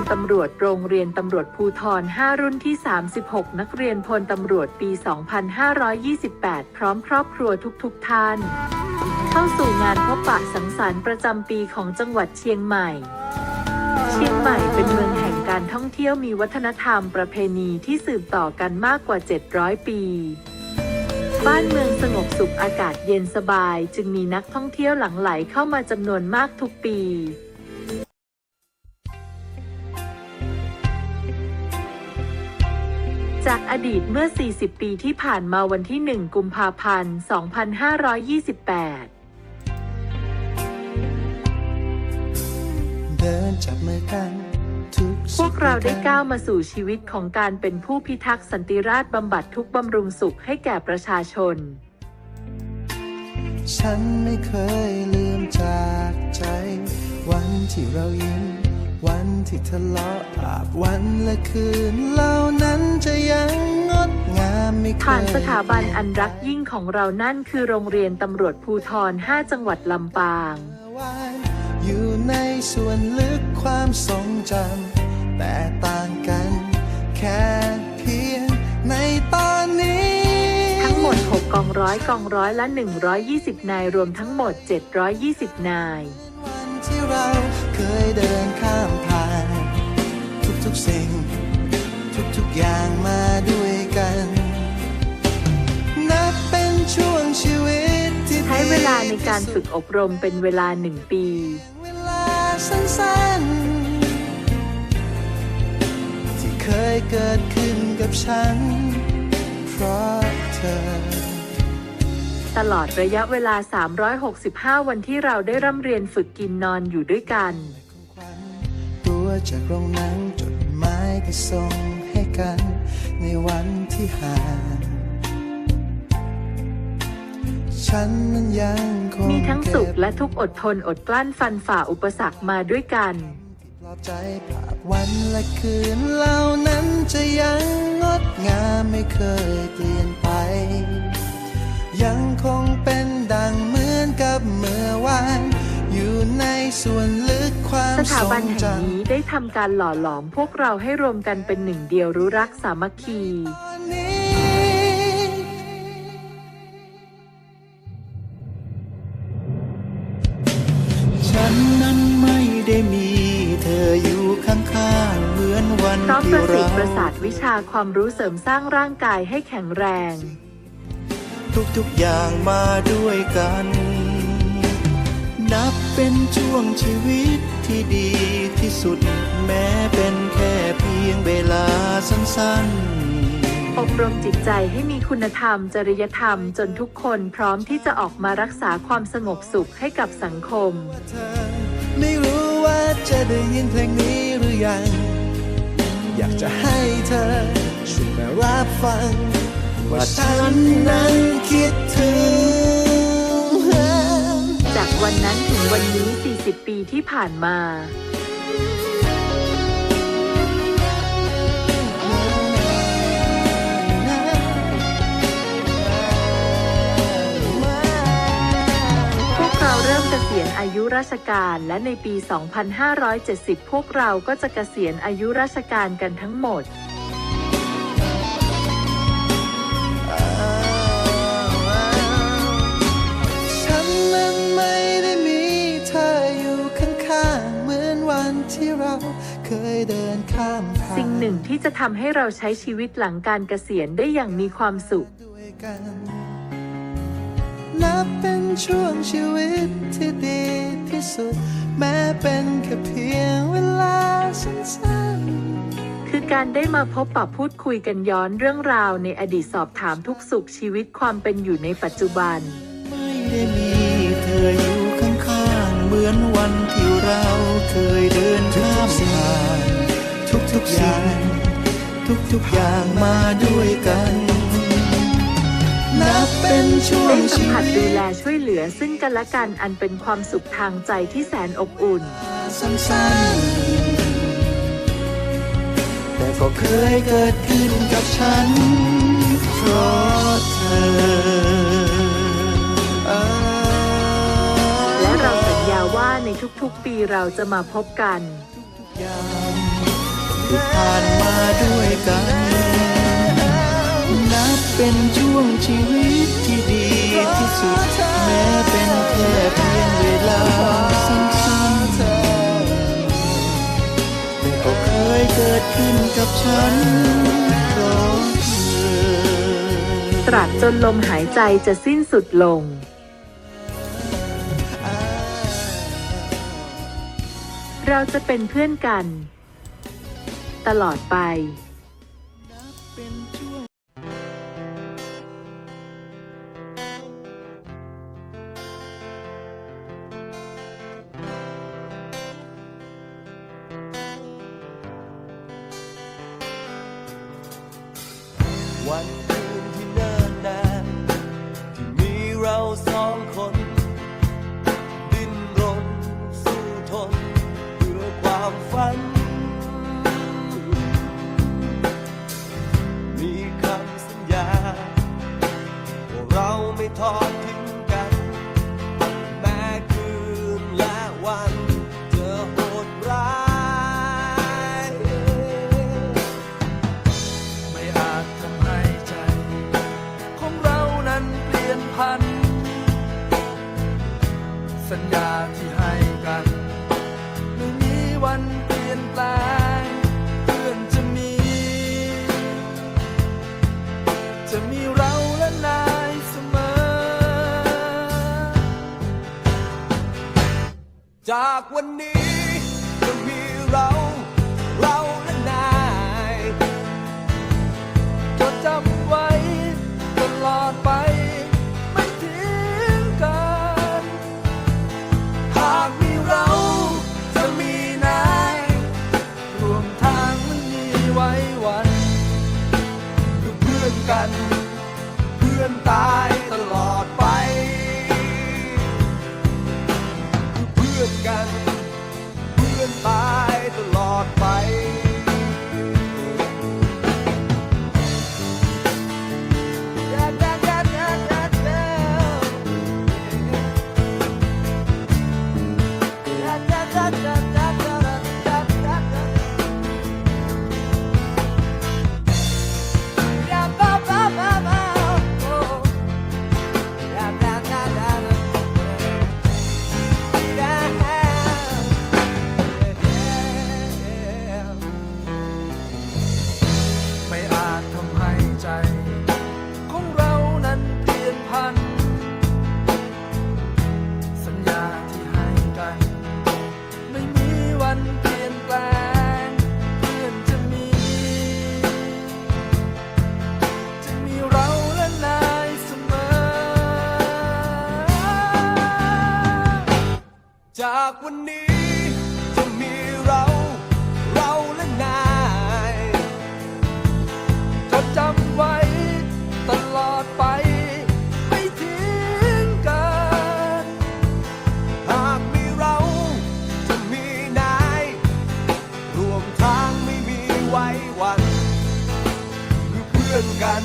ลตำรวจโรงเรียนตำรวจภูทร 5 รุ่นที่ 36 นักเรียนพลตำรวจปี 2528 พร้อมครอบครัวทุกๆทท่าน เข้าสู่งานพบปะสังสรรค์ประจำปีของจังหวัดเชียงใหม่ เชียงใหม่เป็นเมืองแห่งการท่องเที่ยวมีวัฒนธรรมประเพณีที่สืบต่อกันมากกว่า 700 ปีบ้านเมืองสงบสุขอากาศเย็นสบาย จึงมีนักท่องเที่ยวหลั่งไหลเข้ามาจำนวนมากทุกปี อดีตเมื่อ 40 ปีที่ผ่านมาวันที่ 1 กุมภาพันธ์ 2528 เดินจับมือกัน ทุกพวกเราได้ก้าวมาสู่ชีวิตของการเป็นผู้พิทักษ์สันติราษฎร์บำบัดทุกข์บำรุงสุขให้แก่ประชาชน ฉันไม่เคยลืมจากใจ วันที่เรายิ้ม วันที่ทะเลาะอาบวันและคืนเหล่านั้นจะยังงดงามไม่เคยผ่านสถาบันอันรักยิ่งของเรานั่นคือโรงเรียนตำรวจภูทร5 จังหวัดลำปางวันอยู่ในส่วนลึกความทรงจำแต่ต่างกัน แค่เพียงในตอนนี้ ทั้งหมด 6 กองร้อยกองร้อยละ 120 นายรวมทั้งหมด 720 นายวันที่เรา เคยเดินข้ามผ่าน ทุกๆสิ่ง ทุกๆอย่างมาด้วยกัน นับเป็นช่วงชีวิตที่ใช้เวลาในการฝึกอบรมเป็นเวลา1ปี เวลาสั้นๆ ที่เคยเกิดขึ้นกับฉัน เพราะเธอ ตลอดระยะเวลา 365 วันที่เราได้ร่ำเรียนฝึกกินนอนอยู่ด้วยกันของขวัญตัวจากโรงหนังจดหมายที่ส่งให้กัน ในวันที่ห่างฉันนั้นยังคงมีทั้งสุขเก็บและทุกข์อดทนอดกลั้นฟันฝ่าอุปสรรคมาด้วยกันปลอบใจภาพวันและคืนเหล่านั้นจะยังงดงามไม่เคยเปลี่ยนไปยัง คงเป็นดังเหมือนกับเมื่อวาน อยู่ในส่วนลึกความสถาทรบันงแห่งจำ นี้ได้ทำการหล่อหลอมพวกเราให้รวมกันเป็นหนึ่งเดียวรู้รักสามัคคีตอนนี้ฉันนั้นไม่ได้มีเธออยู่ข้างๆเหมือนวันพร้อมปที่ระสิทเรา ธิ์ประสาทวิชาความรู้เสริมสร้างร่างกายให้แข็งแรง ทุกๆอย่างมาด้วยกัน นับเป็นช่วงชีวิตที่ดีที่สุด แม้เป็นแค่เพียงเวลาสั้นๆ อบรมจิตใจให้มีคุณธรรม จริยธรรมจนทุกคนพร้อมที่จะออกมารักษาความสงบสุขให้กับสังคมเธอไม่รู้ว่าจะได้ยินเพลงนี้หรือยัง อยากจะให้เธอช่วยมารับฟัง ว่าฉันนั้นคิดถึง จากวันนั้นถึงวันนี้ 40 ปีที่ผ่านมา พวกเราเริ่มเกษียณอายุราชการและในปี 2570 พวกเราก็จะเกษียณอายุราชการกันทั้งหมด เราเคยเดินข้ามผ่านสิ่งหนึ่งที่จะทำให้เราใช้ชีวิตหลังการเกษียณได้อย่างมีความสุข ด้วยกัน นับเป็นช่วงชีวิตที่ดีที่สุด แม้เป็นแค่เพียงเวลาสั้นๆ คือการได้มาพบปะพูดคุยกันย้อนเรื่องราวในอดีตสอบถามทุกสุขชีวิตความเป็นอยู่ในปัจจุบัน ไม่ได้มีเธออยู่ข้างๆเหมือนวันที่ เราเคยเดินข้ามผ่านทุกๆอย่าง ทุกๆอย่างมาด้วยกัน นับเป็นช่วได้งสัมชีผัสวิดูตแลช่วยเหลือซึ่งกันและกันอันเป็นความสุขทางใจที่แสนอบอุ่น สั้นๆแต่ก็เคยเกิดขึ้นกับฉัน เพราะเธอ ว่าในทุกๆปีเราจะมาพบกันทุกอย่างที่ผ่านมาด้วยกัน นับเป็นช่วงชีวิตที่ดีที่สุด แม้เป็นแค่เพียงเวลาสั้นๆแต่ก็เคยเกิดขึ้นกับฉันเพราะเธอตราบจนลมหายใจจะสิ้นสุดลง เราจะเป็นเพื่อนกัน ตลอดไปวัน จากวันนี้จะมีเรา เราและนายจดจำไว้ตลอดไป คือ จากวันนี้จะมีเรา เราและนายจดจำไว้ตลอดไป ไม่ทิ้งกัน หากมีเราจะมีนาย รวมทางไม่มีไว้วัน คือเพื่อนกัน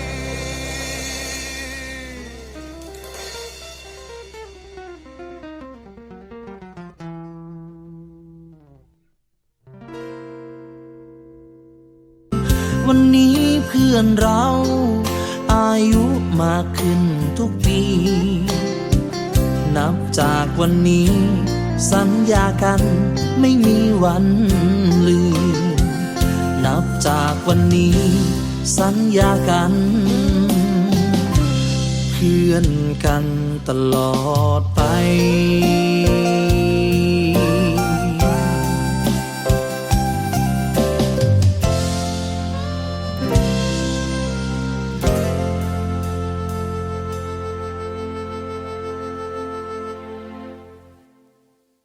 นี้เพื่อนเรา อายุมากขึ้นทุกปี นับจากวันนี้ สัญญากันไม่มีวันลืม นับจากวันนี้ สัญญากัน เพื่อนกันตลอดไป